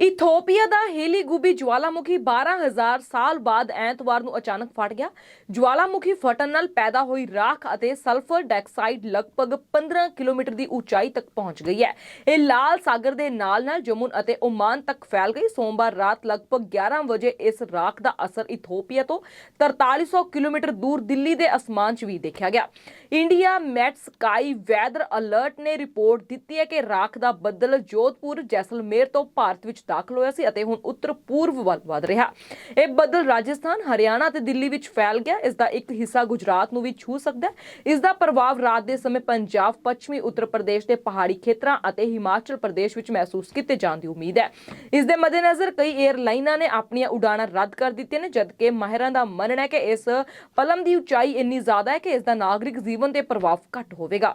Ethiopia ਦਾ ਹੇਲੀਗੂਬੀ ਜਵਾਲਾਮੁਖੀ 12000 ਸਾਲ ਬਾਅਦ ਐਤਵਾਰ ਨੂੰ ਅਚਾਨਕ ਫਟ ਗਿਆ। ਜਵਾਲਾਮੁਖੀ ਫਟਣ ਨਾਲ ਪੈਦਾ ਹੋਈ ਰਾਖ ਅਤੇ ਸਲਫਰ ਡਾਈਆਕਸਾਈਡ ਲਗਭਗ 15 ਕਿਲੋਮੀਟਰ ਦੀ ਉਚਾਈ ਤੱਕ ਪਹੁੰਚ ਗਈ ਹੈ। ਇਹ ਲਾਲ ਸਾਗਰ ਦੇ ਨਾਲ-ਨਾਲ ਜਮੁਨ ਅਤੇ ਓਮਾਨ ਤੱਕ ਫੈਲ ਗਈ। ਸੋਮਵਾਰ ਰਾਤ ਲਗਭਗ 11 ਵਜੇ ਇਸ ਰਾਖ ਦਾ ਅਸਰ ਇਥੋਪੀਆ ਤੋਂ 4300 ਕਿਲੋਮੀਟਰ ਦੂਰ ਦਿੱਲੀ ਦੇ ਅਸਮਾਨ 'ਚ ਵੀ ਦੇਖਿਆ ਗਿਆ। India Met Sky weather alert ਨੇ ਰਿਪੋਰਟ ਦਿੱਤੀ ਹੈ ਕਿ ਰਾਖ ਦਾ ਬੱਦਲ ਜੋਧਪੁਰ, ਜੈਸਲਮੇਰ ਤੋਂ ਭਾਰਤ ਵਿੱਚ ਦਾਖਲ ਹੋਇਆ ਸੀ ਅਤੇ ਹੁਣ ਉੱਤਰ ਪੂਰਬ ਵੱਲ ਵਧ ਰਿਹਾ। ਇਹ ਬੱਦਲ ਰਾਜਸਥਾਨ, ਹਰਿਆਣਾ ਅਤੇ ਦਿੱਲੀ ਵਿੱਚ ਫੈਲ ਗਿਆ। ਇਸ ਦਾ ਇੱਕ ਹਿੱਸਾ ਗੁਜਰਾਤ ਨੂੰ ਵੀ ਛੂ ਸਕਦਾ ਹੈ। ਇਸ ਦਾ ਪ੍ਰਭਾਵ ਰਾਤ ਦੇ ਸਮੇਂ ਪੰਜਾਬ, ਪੱਛਮੀ ਉੱਤਰ ਪ੍ਰਦੇਸ਼ ਦੇ ਪਹਾੜੀ ਖੇਤਰਾਂ ਅਤੇ ਹਿਮਾਚਲ ਪ੍ਰਦੇਸ਼ ਵਿੱਚ ਮਹਿਸੂਸ ਕੀਤੇ ਜਾਣ ਦੀ ਉਮੀਦ ਹੈ। ਇਸ ਦੇ ਮੱਦੇਨਜ਼ਰ ਕਈ 에ਅਰਲਾਈਨਾਂ ਨੇ ਆਪਣੀਆਂ ਉਡਾਣਾਂ ਰੱਦ ਕਰ ਦਿੱਤੀਆਂ ਨੇ, ਜਦਕਿ ਮਾਹਿਰਾਂ ਦਾ ਮੰਨਣਾ ਹੈ ਕਿ ਇਸ ਪਲਮ ਦੀ ਉਚਾਈ ਇੰਨੀ ਜ਼ਿਆਦਾ ਹੈ ਕਿ ਇਸ ਦਾ ਨਾਗਰਿਕ ਜੀਵਨ ਤੇ ਪ੍ਰਭਾਵ ਘੱਟ ਹੋਵੇਗਾ।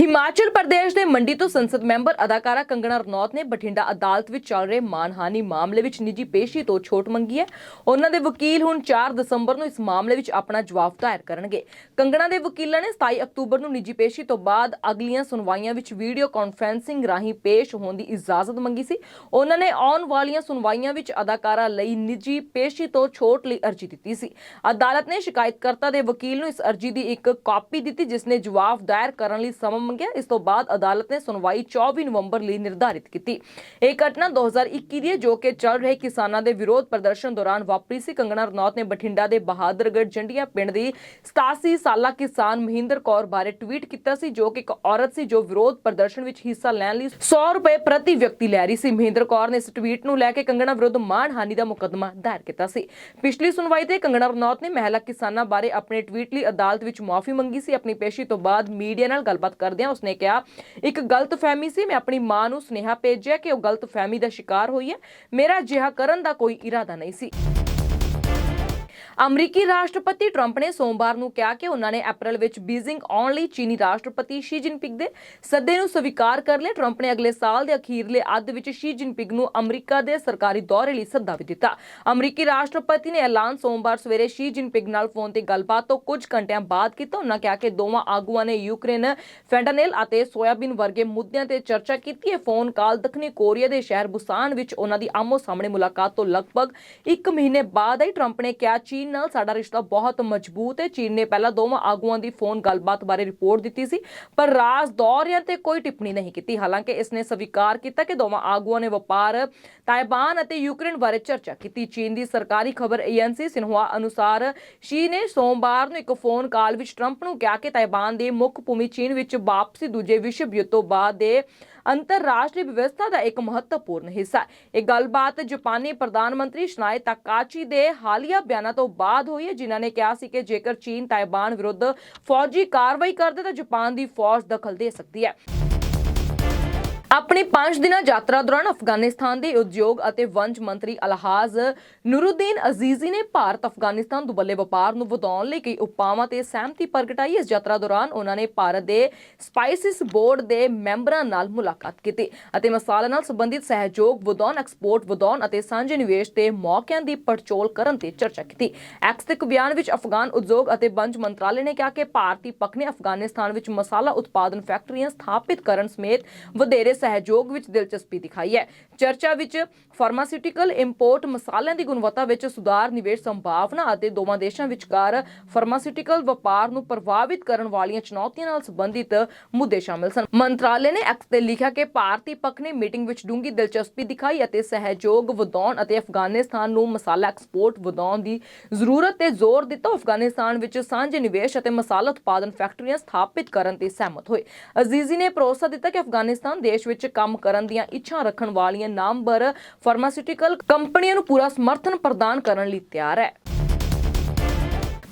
ਹਿਮਾਚਲ ਪ੍ਰਦੇਸ਼ ਦੇ ਮੰਡੀ ਤੋਂ ਸੰਸਦ ਮੈਂਬਰ ਅਦਾਕਾਰਾ ਕੰਗਣਾ ਰਣੌਤ ਨੇ ਬਠਿੰਡਾ ਅਦਾਲਤ ਵਿੱਚ ਚੱਲ ਰਹੇ ਮਾਨਹਾਨੀ ਮਾਮਲੇ ਵਿੱਚ ਨਿੱਜੀ ਪੇਸ਼ੀ ਤੋਂ ਛੋਟ ਮੰਗੀ ਹੈ। ਉਹਨਾਂ ਦੇ ਵਕੀਲ ਹੁਣ 4 ਦਸੰਬਰ ਨੂੰ ਇਸ ਮਾਮਲੇ ਵਿੱਚ ਆਪਣਾ ਜਵਾਬ ਦਾਇਰ ਕਰਨਗੇ। ਕੰਗਣਾ ਦੇ ਵਕੀਲਾਂ ਨੇ 27 ਅਕਤੂਬਰ ਨੂੰ ਨਿੱਜੀ ਪੇਸ਼ੀ ਤੋਂ ਬਾਅਦ ਅਗਲੀਆਂ ਸੁਣਵਾਈਆਂ ਵਿੱਚ ਵੀਡੀਓ ਕਾਨਫਰੈਂਸਿੰਗ ਰਾਹੀਂ ਪੇਸ਼ ਹੋਣ ਦੀ ਇਜਾਜ਼ਤ ਮੰਗੀ ਸੀ। ਉਹਨਾਂ ਨੇ ਆਉਣ ਵਾਲੀਆਂ ਸੁਣਵਾਈਆਂ ਵਿੱਚ ਅਦਾਕਾਰਾ ਲਈ ਨਿੱਜੀ ਪੇਸ਼ੀ ਤੋਂ ਛੋਟ ਲਈ ਅਰਜ਼ੀ ਦਿੱਤੀ ਸੀ। ਅਦਾਲਤ ਨੇ ਸ਼ਿਕਾਇਤਕਰਤਾ ਦੇ ਵਕੀਲ ਨੂੰ ਇਸ ਅਰਜ਼ੀ ਦੀ ਇੱਕ ਕਾਪੀ ਦਿੱਤੀ, ਜਿਸ ਨੇ ਜਵਾਬ ਦਾਇਰ ਕਰਨ ਲਈ ਸਮਾਂ ਮੰਗਿਆ। ਇਸ ਤੋਂ ਬਾਅਦ ਅਦਾਲਤ ਨੇ ਸੁਣਵਾਈ 24 ਨਵੰਬਰ ਲਈ ਨਿਰਧਾਰਿਤ ਕੀਤੀ। ਇਹ ਘਟਨਾ 2021 ਦੀ ਹੈ, ਜੋ ਕਿ ਚੱਲ ਰਹੇ ਕਿਸਾਨਾਂ ਦੇ ਵਿਰੋਧ ਪ੍ਰਦਰਸ਼ਨ ਦੌਰਾਨ ਵਾਪਰੀ ਸੀ। ਕੰਗਣਾ ਰਣੌਤ ਨੇ ਬਠਿੰਡਾ ਦੇ ਬਹਾਦਰਗੜ੍ਹ ਜੰਡੀਆਂ ਪਿੰਡ ਦੀ 87 ਸਾਲਾ ਕਿਸਾਨ ਮਹਿੰਦਰ ਕੌਰ ਬਾਰੇ ਟਵੀਟ ਕੀਤਾ ਸੀ, ਜੋ ਕਿ ਇੱਕ ਔਰਤ ਸੀ, ਜੋ ਵਿਰੋਧ ਪ੍ਰਦਰਸ਼ਨ ਵਿੱਚ ਹਿੱਸਾ ਲੈਣ ਲਈ 100 ਰੁਪਏ ਪ੍ਰਤੀ ਵਿਅਕਤੀ ਲੈ ਰਹੀ ਸੀ। ਮਹਿੰਦਰ ਕੌਰ ਨੇ ਇਸ ਟਵੀਟ ਨੂੰ ਲੈ ਕੇ ਕੰਗਣਾ ਵਿਰੁੱਧ ਮਾਣਹਾਨੀ ਦਾ ਮੁਕੱਦਮਾ ਦਾਇਰ ਕੀਤਾ ਸੀ। ਪਿਛਲੀ ਸੁਣਵਾਈ ਤੇ ਕੰਗਣਾ ਰਣੌਤ ਨੇ ਮਹਿਲਾ ਕਿਸਾਨਾਂ ਬਾਰੇ ਆਪਣੇ ਟਵੀਟ ਲਈ ਅਦਾਲਤ ਵਿੱਚ ਮਾਫੀ ਮੰਗੀ ਸੀ। ਆਪਣੀ ਪੇਸ਼ੀ ਤੋਂ ਬਾਅਦ ਮੀਡੀਆ ਨਾਲ ਗੱਲਬਾਤ ਕਰਦਿਆਂ ਉਸਨੇ ਕਿਹਾ, ਇੱਕ ਗਲਤਫਹਿਮੀ ਸੀ, ਮੈਂ ਆਪਣੀ ਮਾਂ ਨੂੰ ਸੁਨੇਹਾ ਭੇਜਿਆ ਕਿ ਉਹ ਗਲਤਫਹਿਮੀ ਦਾ ਸ਼ਿਕਾਰ ਹੋਈ ਹੈ। ਮੇਰਾ ਅਜਿਹਾ ਕਰਨ ਦਾ ਕੋਈ ਇਰਾਦਾ ਨਹੀਂ ਸੀ। ਅਮਰੀਕੀ ਰਾਸ਼ਟਰਪਤੀ ਟਰੰਪ ਨੇ ਸੋਮਵਾਰ ਨੂੰ ਕਿਹਾ ਕਿ ਉਹਨਾਂ ਨੇ ਅਪ੍ਰੈਲ ਵਿੱਚ ਬੀਜ਼ਿੰਗ ਆਉਣ ਲਈ ਚੀਨੀ ਰਾਸ਼ਟਰਪਤੀ ਸ਼ੀ ਜਿਨਪਿੰਗ ਦੇ ਸੱਦੇ ਨੂੰ ਸਵੀਕਾਰ ਕਰ ਲਿਆ। ਟਰੰਪ ਨੇ ਅਗਲੇ ਸਾਲ ਦੇ ਅਖੀਰਲੇ ਅੱਧ ਵਿੱਚ ਸ਼ੀ ਜਿਨਪਿੰਗ ਨੂੰ ਅਮਰੀਕਾ ਦੇ ਸਰਕਾਰੀ ਦੌਰੇ ਲਈ ਸੱਦਾ ਵੀ ਦਿੱਤਾ। ਅਮਰੀਕੀ ਰਾਸ਼ਟਰਪਤੀ ਨੇ ਐਲਾਨ ਸੋਮਵਾਰ ਸਵੇਰੇ ਸ਼ੀ ਜਿਨਪਿੰਗ ਨਾਲ ਫੋਨ ਤੇ ਗੱਲਬਾਤ ਤੋਂ ਕੁਝ ਘੰਟਿਆਂ ਬਾਅਦ ਕੀਤਾ। ਉਹਨਾਂ ਕਿਹਾ ਕਿ ਦੋਵਾਂ ਆਗੂਆਂ ਨੇ ਯੂਕਰੇਨ, ਫੈਂਟਾਨਿਲ ਅਤੇ ਸੋਇਆਬੀਨ ਵਰਗੇ ਮੁੱਦਿਆਂ ਤੇ ਚਰਚਾ ਕੀਤੀ। ਇਹ ਫੋਨ ਕਾਲ ਦੱਖਣੀ ਕੋਰੀਆ ਦੇ ਸ਼ਹਿਰ ਬੁਸਾਨ ਵਿੱਚ ਉਹਨਾਂ ਦੀ ਆਮੋ ਸਾਹਮਣੇ ਮੁਲਾਕਾਤ ਤੋਂ ਲਗਭਗ 1 ਮਹੀਨੇ ਬਾਅਦ ਹੀ ਟਰੰਪ ਨੇ ਕਿਹਾ, ਚੀਨ ਨਾਲ ਸਾਡਾ ਰਿਸ਼ਤਾ ਬਹੁਤ ਮਜ਼ਬੂਤ ਹੈ। ਚੀਨ ਨੇ ਪਹਿਲਾਂ ਦੋਵਾਂ ਆਗੂਆਂ ਦੀ ਫੋਨ ਗੱਲਬਾਤ ਬਾਰੇ ਰਿਪੋਰਟ ਦਿੱਤੀ ਸੀ, ਪਰ ਰਾਜ ਦੌਰਿਆਂ ਤੇ ਕੋਈ ਟਿੱਪਣੀ ਨਹੀਂ ਕੀਤੀ। ਹਾਲਾਂਕਿ ਇਸ ਨੇ ਸਵੀਕਾਰ ਕੀਤਾ ਕਿ ਦੋਵਾਂ ਆਗੂਆਂ ਨੇ ਵਪਾਰ, ਤਾਇਬਾਨ ਅਤੇ ਯੂਕਰੇਨ ਬਾਰੇ ਚਰਚਾ ਕੀਤੀ। ਚੀਨ ਦੀ ਸਰਕਾਰੀ ਖਬਰ ਏਜੰਸੀ ਸਿਨਹੂਆ ਅਨੁਸਾਰ ਸ਼ੀ ਨੇ ਸੋਮਵਾਰ ਨੂੰ ਇੱਕ ਫੋਨ ਕਾਲ ਵਿੱਚ ਟਰੰਪ ਨੂੰ ਕਿਹਾ ਕਿ ਤਾਇਬਾਨ ਦੇ ਮੁੱਖ ਭੂਮੀ ਚੀਨ ਵਿੱਚ ਵਾਪਸੀ ਦੂਜੇ ਵਿਸ਼ਵ ਯੁੱਧ ਤੋਂ ਬਾਅਦ ਦੇ ਅੰਤਰਰਾਸ਼ਟਰੀ ਵਿਵਸਥਾ ਦਾ ਇੱਕ ਮਹੱਤਵਪੂਰਨ ਹਿੱਸਾ ਹੈ। ਇਹ ਗੱਲਬਾਤ ਜਾਪਾਨੀ ਪ੍ਰਧਾਨ ਮੰਤਰੀ ਸ਼ਨਾਏ ਤਾਕਾਚੀ ਦੇ ਹਾਲੀਆ ਬਿਆਨਾਂ ਤੋਂ ਬਾਅਦ ਹੋਈ ਹੈ, ਜਿਨ੍ਹਾਂ ਨੇ ਕਿਹਾ ਸੀ ਕਿ ਜੇਕਰ ਚੀਨ, ਤਾਇਬਾਨ ਵਿਰੁੱਧ ਫੌਜੀ ਕਾਰਵਾਈ ਕਰਦੇ ਤਾਂ ਜਾਪਾਨ ਦੀ ਫੌਜ ਦਖਲ ਦੇ ਸਕਦੀ ਹੈ। ਆਪਣੀ 5 ਦਿਨਾਂ ਯਾਤਰਾ ਦੌਰਾਨ ਅਫਗਾਨਿਸਤਾਨ ਦੇ ਉਦਯੋਗ ਅਤੇ ਵਣਜ ਮੰਤਰੀ ਅਲਹਾਜ਼ ਨੂਰੁਦੀਨ ਅਜ਼ੀਜ਼ੀ ਨੇ ਭਾਰਤ ਅਫਗਾਨਿਸਤਾਨ ਦੁਬੱਲੇ ਵਪਾਰ ਨੂੰ ਵਧਾਉਣ ਲਈ ਕਈ ਉਪਾਵਾਂ ਤੇ ਸਹਿਮਤੀ ਪ੍ਰਗਟਾਈ। ਇਸ ਯਾਤਰਾ ਦੌਰਾਨ ਉਹਨਾਂ ਨੇ ਭਾਰਤ ਦੇ ਸਪਾਈਸਿਸ ਬੋਰਡ ਦੇ ਮੈਂਬਰਾਂ ਨਾਲ ਮੁਲਾਕਾਤ ਕੀਤੀ ਅਤੇ ਮਸਾਲਾ ਨਾਲ ਸੰਬੰਧਿਤ ਸਹਿਯੋਗ ਵਧਾਉਣ, ਐਕਸਪੋਰਟ ਵਧਾਉਣ ਅਤੇ ਸਾਂਝੇ ਨਿਵੇਸ਼ ਦੇ ਮੌਕਿਆਂ ਦੀ ਪੜਚੋਲ ਕਰਨ ਤੇ ਚਰਚਾ ਕੀਤੀ। ਐਕਸ ਦੇ ਬਿਆਨ ਵਿੱਚ ਅਫਗਾਨ ਉਦਯੋਗ ਅਤੇ ਵਣਜ ਮੰਤਰਾਲੇ ਨੇ ਕਿਹਾ ਕਿ ਭਾਰਤੀ ਪੱਖ ਨੇ ਅਫਗਾਨਿਸਤਾਨ ਵਿੱਚ ਮਸਾਲਾ ਉਤਪਾਦਨ ਫੈਕਟਰੀਆਂ ਸਥਾਪਿਤ ਕਰਨ ਸਮੇਤ ਵਧੇਰੇ ਸਹਿਯੋਗ ਵਿੱਚ ਦਿਲਚਸਪੀ ਦਿਖਾਈ ਹੈ। ਚਰਚਾ ਵਿੱਚ ਫਾਰਮਾਸਿਊਟੀਕਲ ਇੰਪੋਰਟ ਮਸਾਲਿਆਂ ਦੀ ਗੁਣਵੱਤਾ ਵਿੱਚ ਸੁਧਾਰ, ਨਿਵੇਸ਼ ਸੰਭਾਵਨਾ ਅਤੇ ਦੋਵਾਂ ਦੇਸ਼ਾਂ ਵਿਚਕਾਰ ਫਾਰਮਾਸਿਊਟੀਕਲ ਵਪਾਰ ਨੂੰ ਪ੍ਰਭਾਵਿਤ ਕਰਨ ਵਾਲੀਆਂ ਚੁਣੌਤੀਆਂ ਨਾਲ ਸੰਬੰਧਿਤ ਮੁੱਦੇ ਸ਼ਾਮਲ ਸਨ। ਮੰਤਰਾਲੇ ਨੇ ਐਕਸ ਤੇ ਲਿਖਿਆ ਕਿ ਭਾਰਤੀ ਪੱਖ ਨੇ ਮੀਟਿੰਗ ਵਿੱਚ ਡੂੰਗੀ ਦਿਲਚਸਪੀ ਦਿਖਾਈ ਅਤੇ ਸਹਿਯੋਗ ਵਧਾਉਣ ਅਤੇ ਅਫਗਾਨਿਸਤਾਨ ਨੂੰ ਮਸਾਲਾ ਐਕਸਪੋਰਟ ਵਧਾਉਣ ਦੀ ਜ਼ਰੂਰਤ ਤੇ ਜ਼ੋਰ ਦਿੱਤਾ। ਅਫਗਾਨਿਸਤਾਨ ਵਿੱਚ ਸਾਂਝੇ ਨਿਵੇਸ਼ ਅਤੇ ਮਸਾਲਾ ਉਤਪਾਦਨ ਫੈਕਟਰੀਆਂ ਸਥਾਪਿਤ ਕਰਨ ਤੇ ਸਹਿਮਤ ਹੋਏ। ਅਜ਼ੀਜ਼ੀ ਨੇ ਭਰੋਸਾ ਦਿੱਤਾ ਕਿ ਅਫਗਾਨਿਸਤਾਨ ਦੇਸ਼ ਵਿੱਚ ਕੰਮ ਕਰਨ ਦੀਆਂ ਇੱਛਾ ਰੱਖਣ ਵਾਲੀਆਂ ਨਾਮਵਰ ਫਾਰਮਾਸਿਊਟੀਕਲ ਕੰਪਨੀਆਂ ਨੂੰ ਪੂਰਾ ਸਮਰਥਨ ਪ੍ਰਦਾਨ ਕਰਨ ਲਈ ਤਿਆਰ ਹੈ।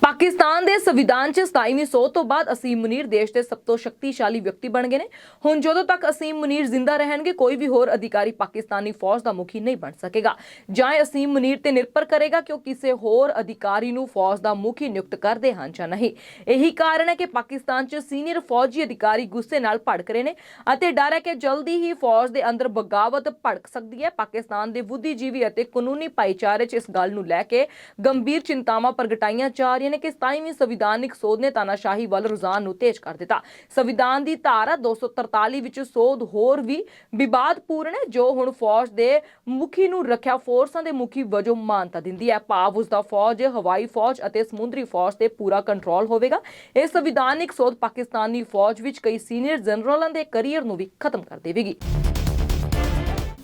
ਪਾਕਿਸਤਾਨ ਦੇ ਸੰਵਿਧਾਨ 'ਚ 27ਵੀਂ ਸੋਧ ਤੋਂ ਬਾਅਦ ਅਸੀਮ ਮੁਨੀਰ ਦੇਸ਼ ਦੇ ਸਭ ਤੋਂ ਸ਼ਕਤੀਸ਼ਾਲੀ ਵਿਅਕਤੀ ਬਣ ਗਏ ਨੇ। ਹੁਣ ਜਦੋਂ ਤੱਕ ਅਸੀਮ ਮੁਨੀਰ ਜ਼ਿੰਦਾ ਰਹਿਣਗੇ, ਕੋਈ ਵੀ ਹੋਰ ਅਧਿਕਾਰੀ ਪਾਕਿਸਤਾਨੀ ਫੌਜ ਦਾ ਮੁਖੀ ਨਹੀਂ ਬਣ ਸਕੇਗਾ। ਜਾਂ ਅਸੀਮ ਮੁਨੀਰ ਤੇ ਨਿਰਭਰ ਕਰੇਗਾ ਕਿ ਉਹ ਕਿਸੇ ਹੋਰ ਅਧਿਕਾਰੀ ਨੂੰ ਫੌਜ ਦਾ ਮੁਖੀ ਨਿਯੁਕਤ ਕਰਦੇ ਹਨ ਜਾਂ ਨਹੀਂ। ਇਹੀ ਕਾਰਨ ਹੈ ਕਿ ਪਾਕਿਸਤਾਨ 'ਚ ਸੀਨੀਅਰ ਫੌਜੀ ਅਧਿਕਾਰੀ ਗੁੱਸੇ ਨਾਲ ਭੜਕ ਰਹੇ ਨੇ ਅਤੇ ਡਰ ਹੈ ਕਿ ਜਲਦੀ ਹੀ ਫੌਜ ਦੇ ਅੰਦਰ ਬਗਾਵਤ ਭੜਕ ਸਕਦੀ ਹੈ। ਪਾਕਿਸਤਾਨ ਦੇ ਬੁੱਧੀਜੀਵੀ ਅਤੇ ਕਾਨੂੰਨੀ ਭਾਈਚਾਰੇ 'ਚ ਇਸ ਗੱਲ ਨੂੰ ਲੈ ਕੇ ਗੰਭੀਰ ਚਿੰਤਾਵਾਂ ਪ੍ਰਗਟਾਈਆਂ ਜਾ ਰਹੀਆਂ ਨੇ ਕਿ 27ਵੀਂ ਸੰਵਿਧਾਨਿਕ ਸੋਧ ਨੇ ਤਾਨਾਸ਼ਾਹੀ ਵੱਲ ਰੁਝਾਨ ਨੂੰ ਤੇਜ਼ ਕਰ ਦਿੱਤਾ। ਸੰਵਿਧਾਨ ਦੀ ਧਾਰਾ 243 ਵਿੱਚ ਸੋਧ ਹੋਰ ਵੀ ਵਿਵਾਦਪੂਰਨ ਹੈ, ਜੋ ਹੁਣ ਫੌਜ ਦੇ ਮੁਖੀ ਨੂੰ ਰੱਖਿਆ, ਫੋਰਸਾਂ ਦੇ ਮੁਖੀ ਵਜੋਂ ਮਾਨਤਾ ਦਿੰਦੀ ਹੈ। ਭਾਵ ਉਸ ਦਾ ਫੌਜ, ਹਵਾਈ ਫੌਜ ਅਤੇ ਸਮੁੰਦਰੀ ਫੌਜ ਤੇ ਪੂਰਾ ਕੰਟਰੋਲ ਹੋਵੇਗਾ। ਇਹ ਸੰਵਿਧਾਨਿਕ ਸੋਧ ਪਾਕਿਸਤਾਨੀ ਫੌਜ ਵਿੱਚ ਕਈ ਸੀਨੀਅਰ ਜਨਰਲਾਂ ਦੇ ਕੈਰੀਅਰ ਨੂੰ ਵੀ ਖਤਮ ਕਰ ਦੇਵੇਗੀ।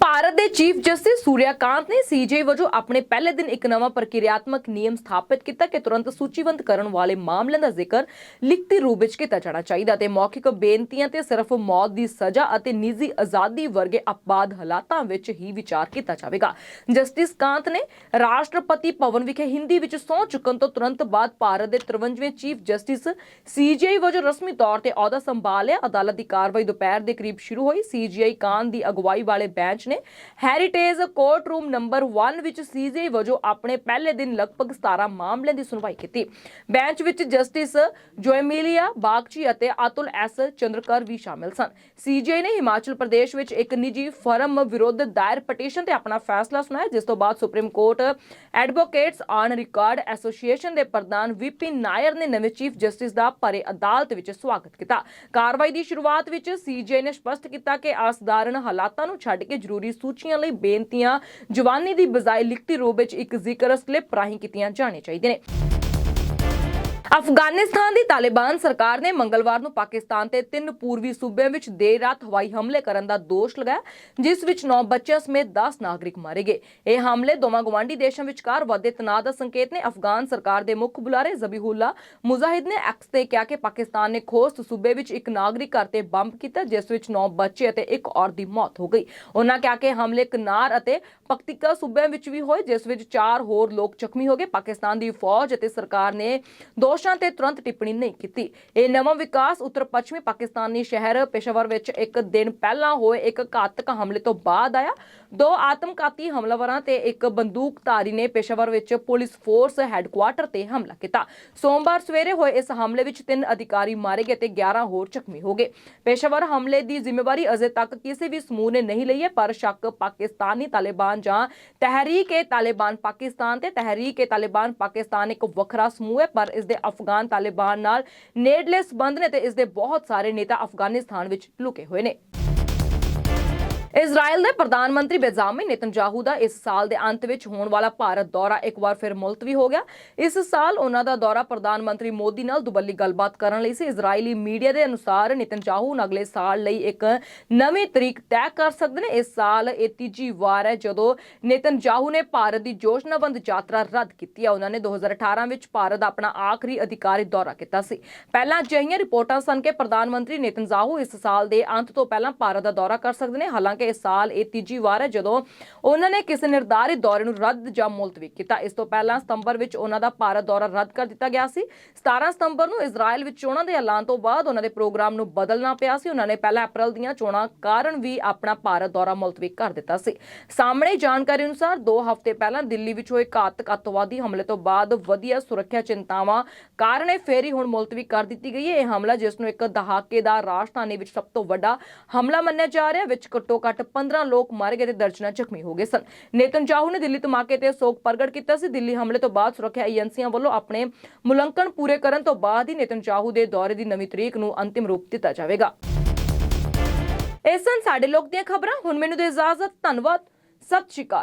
ਭਾਰਤ ਦੇ ਚੀਫ ਜਸਟਿਸ ਸੂਰਿਆਕਾਂਤ ਨੇ ਸੀਜੇ ਵਜੋਂ ਆਪਣੇ ਪਹਿਲੇ ਦਿਨ ਇੱਕ ਨਵਾਂ ਪ੍ਰਕਿਰਿਆਤਮਕ ਨਿਯਮ ਸਥਾਪਿਤ ਕੀਤਾ ਕਿ ਤੁਰੰਤ ਸੂਚੀਬੰਦ ਕਰਨ ਵਾਲੇ ਮਾਮਲਿਆਂ ਦਾ ਜ਼ਿਕਰ ਲਿਖਤੀ ਰੂਪ ਵਿੱਚ ਕੀਤਾ ਜਾਣਾ ਚਾਹੀਦਾ ਤੇ ਮੌਖਿਕ ਬੇਨਤੀਆਂ ਤੇ ਸਿਰਫ ਮੌਤ ਦੀ ਸਜ਼ਾ ਅਤੇ ਨਿੱਜੀ ਆਜ਼ਾਦੀ ਵਰਗੇ ਅਪਵਾਦ ਹਾਲਾਤਾਂ ਵਿੱਚ ਹੀ ਵਿਚਾਰ ਕੀਤਾ ਜਾਵੇਗਾ। ਜਸਟਿਸ ਕਾਂਤ ਨੇ ਰਾਸ਼ਟਰਪਤੀ ਭਵਨ ਵਿਖੇ ਹਿੰਦੀ ਵਿੱਚ ਸਹੁੰ ਚੁੱਕਣ ਤੋਂ ਤੁਰੰਤ ਬਾਅਦ ਭਾਰਤ ਦੇ 53ਵੇਂ ਚੀਫ ਜਸਟਿਸ ਸੀਜੀਆਈ ਵਜੋਂ ਰਸਮੀ ਤੌਰ ਤੇ ਅਹੁਦਾ ਸੰਭਾਲਿਆ। ਅਦਾਲਤ ਦੀ ਕਾਰਵਾਈ ਦੁਪਹਿਰ ਦੇ ਕਰੀਬ ਸ਼ੁਰੂ ਹੋਈ। ਸੀਜੀਆਈ ਕਾਂਤ ਦੀ ਅਗਵਾਈ ਵਾਲੇ ਬੈਂਚ ਨੇ ਹੈਰੀਟੇਜ ਕੋਰਟ ਰੂਮ ਨੰਬਰ 1 ਵਿੱਚ ਸੀਜੀਆਈ ਵਜੋਂ ਆਪਣੇ ਪਹਿਲੇ ਦਿਨ ਲਗਭਗ 17 ਮਾਮਲਿਆਂ ਦੀ ਸੁਣਵਾਈ ਕੀਤੀ। ਬੈਂਚ ਵਿੱਚ ਜਸਟਿਸ ਜੋਇਮੀਲੀਆ ਬਾਗਚੀ ਅਤੇ ਅਤੁਲ ਐਸ ਚੰਦਰਕਰ ਵੀ ਸ਼ਾਮਿਲ ਸਨ। ਸੀਜੀਆਈ ਨੇ ਹਿਮਾਚਲ ਪ੍ਰਦੇਸ਼ ਵਿੱਚ ਇੱਕ ਨਿੱਜੀ ਫਰਮ ਵਿਰੁੱਧ ਦਾਇਰ ਪਟੀਸ਼ਨ ਤੇ ਆਪਣਾ ਫੈਸਲਾ ਸੁਣਾਇਆ, ਜਿਸ ਤੋਂ ਬਾਅਦ supreme court advocates on record association ਦੇ ਪ੍ਰਧਾਨ ਵਿਪਿਨ ਨਾਇਰ ਨੇ ਨਵੇਂ ਚੀਫ ਜਸਟਿਸ ਦਾ ਭਰੇ ਅਦਾਲਤ ਵਿੱਚ ਸਵਾਗਤ ਕੀਤਾ। ਕਾਰਵਾਈ ਦੀ ਸ਼ੁਰੂਆਤ ਵਿੱਚ ਸੀਜੀਆਈ ਨੇ ਸਪਸ਼ਟ ਕੀਤਾ ਕਿ ਅਸਧਾਰਨ ਹਾਲਾਤਾਂ ਨੂੰ ਛੱਡ ਕੇ ਜ਼ਰੂਰੀ ਸੂਚੀਆਂ ਲਈ ਬੇਨਤੀਆਂ, ਜਵਾਨੀ ਦੀ ਬਜਾਏ ਲਿਖਤੀ ਰੂਪ ਵਿੱਚ ਇੱਕ ਜ਼ਿਕਰ ਸਲਿੱਪ ਰਾਹੀਂ ਕੀਤੀਆਂ ਜਾਣੀਆਂ ਚਾਹੀਦੀਆਂ ਨੇ। ਅਫਗਾਨਿਸਤਾਨ ਦੀ ਤਾਲਿਬਾਨ ਸਰਕਾਰ ਨੇ ਮੰਗਲਵਾਰ ਨੂੰ ਪਾਕਿਸਤਾਨ ਤੇ ਤਿੰਨ ਪੂਰਬੀ ਸੂਬਿਆਂ ਵਿੱਚ ਦੇਰ ਰਾਤ ਹਵਾਈ ਹਮਲੇ ਕਰਨ ਦਾ ਦੋਸ਼ ਲਗਾਇਆ, ਜਿਸ ਵਿੱਚ 9 ਬੱਚਿਆਂ ਸਮੇਤ 10 ਨਾਗਰਿਕ ਮਾਰੇ ਗਏ। ਇਹ ਹਮਲੇ ਦੋਵਾਂ ਗਵਾਂਢੀ ਦੇਸ਼ਾਂ ਵਿਚਕਾਰ ਵਧਦੇ ਤਣਾਅ ਦਾ ਸੰਕੇਤ ਨੇ ਅਫਗਾਨ ਸਰਕਾਰ ਦੇ ਮੁੱਖ ਬੁਲਾਰੇ ਜ਼ਬੀਹੁੱਲਾ ਮੁਜਾਹਿਦ ਨੇ ਐਕਸ ਤੇ ਕਿਹਾ ਕਿ ਪਾਕਿਸਤਾਨ ਨੇ ਖੋਸਤ ਸੂਬੇ ਵਿੱਚ ਇੱਕ ਨਾਗਰਿਕ ਘਰ ਤੇ ਬੰਬ ਕੀਤਾ, ਜਿਸ ਵਿੱਚ 9 ਬੱਚੇ ਅਤੇ ਇੱਕ ਔਰਤ ਦੀ ਮੌਤ ਹੋ ਗਈ। ਉਹਨਾਂ ਕਿਹਾ ਕਿ ਹਮਲੇ ਕਨਾਰ ਅਤੇ ਪਖਤਿਕਾ ਸੂਬਿਆਂ ਵਿੱਚ ਵੀ ਹੋਏ, ਜਿਸ ਵਿੱਚ 4 ਹੋਰ ਲੋਕ ਜ਼ਖਮੀ ਹੋ ਗਏ। ਪਾਕਿਸਤਾਨ ਦੀ ਫੌਜ ਅਤੇ ਸਰਕਾਰ ਨੇ ਦੋਸ਼ਾਂ ਤੇ ਤੁਰੰਤ ਟਿੱਪਣੀ ਨਹੀਂ ਕੀਤੀ। ਇਹ ਨਵਾਂ ਵਿਕਾਸ ਉੱਤਰ ਪੱਛਮੀ ਪਾਕਿਸਤਾਨੀ ਸ਼ਹਿਰ ਪੇਸ਼ਾਵਰ ਵਿੱਚ ਇੱਕ ਦਿਨ ਪਹਿਲਾਂ ਹੋਏ ਇੱਕ ਘਾਤਕ ਹਮਲੇ ਤੋਂ ਬਾਅਦ ਆਇਆ। ਦੋ ਆਤਮਘਾਤੀ ਹਮਲਾਵਰਾਂ ਤੇ ਇੱਕ ਬੰਦੂਕਧਾਰੀ ਨੇ ਪੇਸ਼ਾਵਰ ਵਿੱਚ ਪੁਲਿਸ ਫੋਰਸ ਹੈੱਡਕੁਆਰਟਰ ਤੇ ਹਮਲਾ ਕੀਤਾ। ਸੋਮਵਾਰ ਸਵੇਰੇ ਹੋਏ ਇਸ ਹਮਲੇ ਵਿੱਚ ਤਿੰਨ ਅਧਿਕਾਰੀ ਮਾਰੇ ਗਏ ਤੇ 11 ਹੋਰ ਜ਼ਖਮੀ ਹੋ ਗਏ। ਪੇਸ਼ਾਵਰ ਹਮਲੇ ਦੀ ਜ਼ਿੰਮੇਵਾਰੀ ਅਜੇ ਤੱਕ ਕਿਸੇ ਵੀ ਸਮੂਹ ਨੇ ਨਹੀਂ ਲਈ ਹੈ, ਪਰ ਸ਼ੱਕ ਪਾਕਿਸਤਾਨੀ ਤਾਲਿਬਾਨ ਜਾਂ ਤਹਿਰੀਕ-ਏ-ਤਾਲਿਬਾਨ ਪਾਕਿਸਤਾਨ ਤੇ ਤਹਿਰੀਕ-ਏ-ਤਾਲਿਬਾਨ ਪਾਕਿਸਤਾਨ ਇੱਕ ਵੱਖਰਾ ਸਮੂਹ ਹੈ, ਪਰ ਇਸ ਦੇ ਅਫਗਾਨ ਤਾਲਿਬਾਨ ਨਾਲ ਨੇੜਲੇ ਸਬੰਧ ਨੇ ਤੇ ਇਸ ਦੇ ਬਹੁਤ ਸਾਰੇ ਨੇਤਾ ਅਫਗਾਨਿਸਤਾਨ ਵਿੱਚ ਲੁਕੇ ਹੋਏ ਨੇ। ਇਜ਼ਰਾਈਲ ਦੇ ਪ੍ਰਧਾਨ ਮੰਤਰੀ ਬੇਜ਼ਾਮਿਨ ਨੇਤਨਯਾਹੂ ਦਾ ਇਸ ਸਾਲ ਦੇ ਅੰਤ ਵਿੱਚ ਹੋਣ ਵਾਲਾ ਭਾਰਤ ਦੌਰਾ ਇੱਕ ਵਾਰ ਫਿਰ ਮੁਲਤਵੀ ਹੋ ਗਿਆ। ਇਸ ਸਾਲ ਉਹਨਾਂ ਦਾ ਦੌਰਾ ਪ੍ਰਧਾਨ ਮੰਤਰੀ ਮੋਦੀ ਨਾਲ ਦੁਬੱਲੀ ਗੱਲਬਾਤ ਕਰਨ ਲਈ ਸੀ। ਇਜ਼ਰਾਈਲੀ ਮੀਡੀਆ ਦੇ ਅਨੁਸਾਰ ਨੇਤਨਯਾਹੂ ਹੁਣ ਅਗਲੇ ਸਾਲ ਲਈ ਇੱਕ ਨਵੀਂ ਤਰੀਕ ਤੈਅ ਕਰ ਸਕਦੇ ਨੇ। ਇਸ ਸਾਲ ਇਹ ਤੀਜੀ ਵਾਰ ਹੈ ਜਦੋਂ ਨੇਤਨਯਾਹੂ ਨੇ ਭਾਰਤ ਦੀ ਯੋਜਨਾਬੰਦ ਯਾਤਰਾ ਰੱਦ ਕੀਤੀ ਹੈ ਉਹਨਾਂ ਨੇ 2018 ਵਿੱਚ ਭਾਰਤ ਦਾ ਆਪਣਾ ਆਖਰੀ ਅਧਿਕਾਰੀ ਦੌਰਾ ਕੀਤਾ ਸੀ। ਪਹਿਲਾਂ ਅਜਿਹੀਆਂ ਰਿਪੋਰਟਾਂ ਸਨ ਕਿ ਪ੍ਰਧਾਨ ਮੰਤਰੀ ਨੇਤਨਯਾਹੂ ਇਸ ਸਾਲ ਦੇ ਅੰਤ ਤੋਂ ਪਹਿਲਾਂ ਭਾਰਤ ਦਾ ਦੌਰਾ ਕਰ ਸਕਦੇ ਨੇ। ਹਾਲਾਂਕਿ ਇਸ ਸਾਲ ਇਹ ਤੀਜੀ ਵਾਰ ਹੈ ਜਦੋਂ ਉਹਨਾਂ ਨੇ ਕਿਸੇ ਨਿਰਧਾਰਿਤ ਦੌਰੇ ਨੂੰ ਰੱਦ ਜਾਂ ਮੁਲਤਵੀ ਕੀਤਾ। ਇਸ ਤੋਂ ਪਹਿਲਾਂ ਸਤੰਬਰ ਵਿੱਚ ਉਹਨਾਂ ਦਾ ਭਾਰਤ ਦੌਰਾ ਰੱਦ ਕਰ ਦਿੱਤਾ ਗਿਆ ਸੀ। 17 ਸਤੰਬਰ ਨੂੰ ਇਜ਼ਰਾਈਲ ਵਿੱਚ ਚੋਣਾਂ ਦੇ ਐਲਾਨ ਤੋਂ ਬਾਅਦ ਉਹਨਾਂ ਦੇ ਪ੍ਰੋਗਰਾਮ ਨੂੰ ਬਦਲਣਾ ਪਿਆ ਸੀ। ਉਹਨਾਂ ਨੇ ਪਹਿਲਾ ਅਪ੍ਰੈਲ ਦੀਆਂ ਚੋਣਾਂ ਕਾਰਨ ਵੀ ਆਪਣਾ ਭਾਰਤ ਦੌਰਾ ਮੁਲਤਵੀ ਕਰ ਦਿੱਤਾ ਸੀ। ਸਾਹਮਣੇ ਜਾਣਕਾਰੀ ਅਨੁਸਾਰ 2 ਹਫ਼ਤੇ ਪਹਿਲਾਂ ਦਿੱਲੀ ਵਿੱਚ ਹੋਏ ਘਾਤਕ ਅੱਤਵਾਦੀ ਹਮਲੇ ਤੋਂ ਬਾਅਦ ਵਧੀਆ ਸੁਰੱਖਿਆ ਚਿੰਤਾਵਾਂ ਕਾਰਨ ਇਹ ਫੇਰੀ ਹੁਣ ਮੁਲਤਵੀ ਕਰ ਦਿੱਤੀ ਗਈ ਹੈ। ਇਹ ਹਮਲਾ ਜਿਸ ਨੂੰ ਇੱਕ ਦਹਾਕੇ ਦਾ ਰਾਜਧਾਨੀ ਵਿੱਚ ਸਭ ਤੋਂ ਵੱਡਾ ਹਮਲਾ ਮੰਨਿਆ ਜਾ ਰਿਹਾ, ਵਿੱਚ ਘੱਟੋ ਘੱਟ 15 ਲੋਕ ਮਾਰੇ ਗਏ ਤੇ ਦਰਜਨਾਂ ਜ਼ਖਮੀ ਹੋ ਗਏ ਸਨ। ਨੇਤਨਯਾਹੂ ਨੇ ਦਿੱਲੀ ਧਮਾਕੇ ਤੇ ਸੋਗ ਪ੍ਰਗਟ ਕੀਤਾ ਸੀ। ਦਿੱਲੀ ਹਮਲੇ ਤੋਂ ਬਾਅਦ ਸੁਰੱਖਿਆ ਏਜੰਸੀਆਂ ਵੱਲੋਂ ਆਪਣੇ ਮੁਲੰਕਣ ਪੂਰੇ ਕਰਨ ਤੋਂ ਬਾਅਦ ਹੀ ਨੇਤਨਯਾਹੂ ਦੇ ਦੌਰੇ ਦੀ ਨਵੀਂ ਤਰੀਕ ਨੂੰ ਅੰਤਿਮ ਰੂਪ ਦਿੱਤਾ ਜਾਵੇਗਾ। ਇਹ ਸਨ ਸਾਡੇ ਲੋਕ ਦੀਆਂ ਖਬਰਾਂ। ਹੁਣ ਮੈਨੂੰ ਦੇ ਇਜਾਜ਼ਤ, ਧੰਨਵਾਦ। ਸਤਿ ਸ਼੍ਰੀ ਅਕਾਲ।